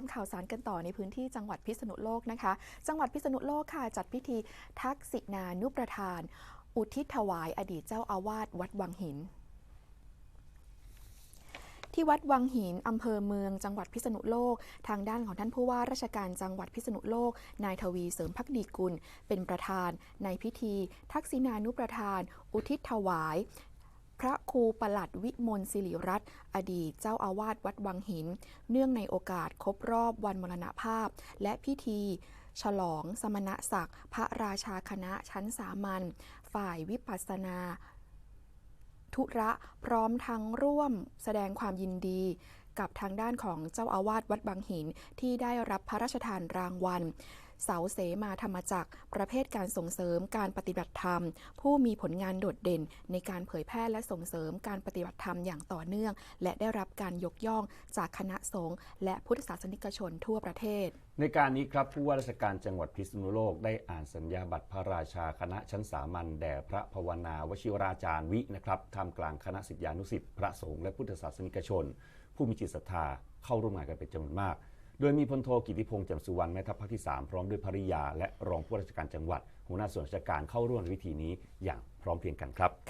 ามข่าวสารกันต่อในพื้นที่จังหวัดพิษณุโลกนะคะ จังหวัดพิษณุโลกค่ะจัดพิธีทักษินานุประทาน อุทิศถวายอดีตเจ้าอาวาสวัดวังหินที่วัดวังหิน อำเภอเมือง จังหวัดพิษณุโลก ทางด้านของท่านผู้ว่าราชการจังหวัดพิษณุโลก นายทวีเสริมพักดีกุล เป็นประธานในพิธี ทักษินานุประทาน อุทิศถวาย พระครูประหลัดวิมลศิริรัตน์อดีตเจ้าอาวาสวัดวังหิน เนื่องในโอกาสครบรอบวันมรณภาพ และพิธีฉลองสมณศักดิ์ พระราชาคณะชั้นสามัญฝ่ายวิปัสสนาธุระพร้อมทั้งร่วมแสดงความยินดีกับทางด้านของเจ้าอาวาสวัดบางหินที่ได้รับพระราชทานรางวัล เสาเสมาธรรมจักร ประเภทการส่งเสริมการปฏิบัติธรรม ผู้มีผลงานโดดเด่น ในการเผยแพร่และส่งเสริมการปฏิบัติธรรมอย่างต่อเนื่อง และได้รับการยกย่องจากคณะสงฆ์และพุทธศาสนิกชนทั่วประเทศ ในการนี้ครับผู้ว่าราชการจังหวัดพิษณุโลกได้อ่านสัญญาบัตรพระราชาคณะชั้นสามัญแด่พระภาวนาวชิวราจารย์วินะครับท่ามกลางคณะศิษยานุศิษย์พระสงฆ์และพุทธศาสนิกชน ผู้มีจิตศรัทธาเข้าร่วมงานกันเป็นจำนวนมาก โดยมีพลโทกิติพงษ์แจ่มสุวรรณแม่ทัพภาคที่ 3 พร้อมด้วยภริยา และรองผู้ราชการจังหวัด หัวหน้าส่วนราชการเข้าร่วมในพิธีนี้อย่างพร้อมเพรียงกันครับ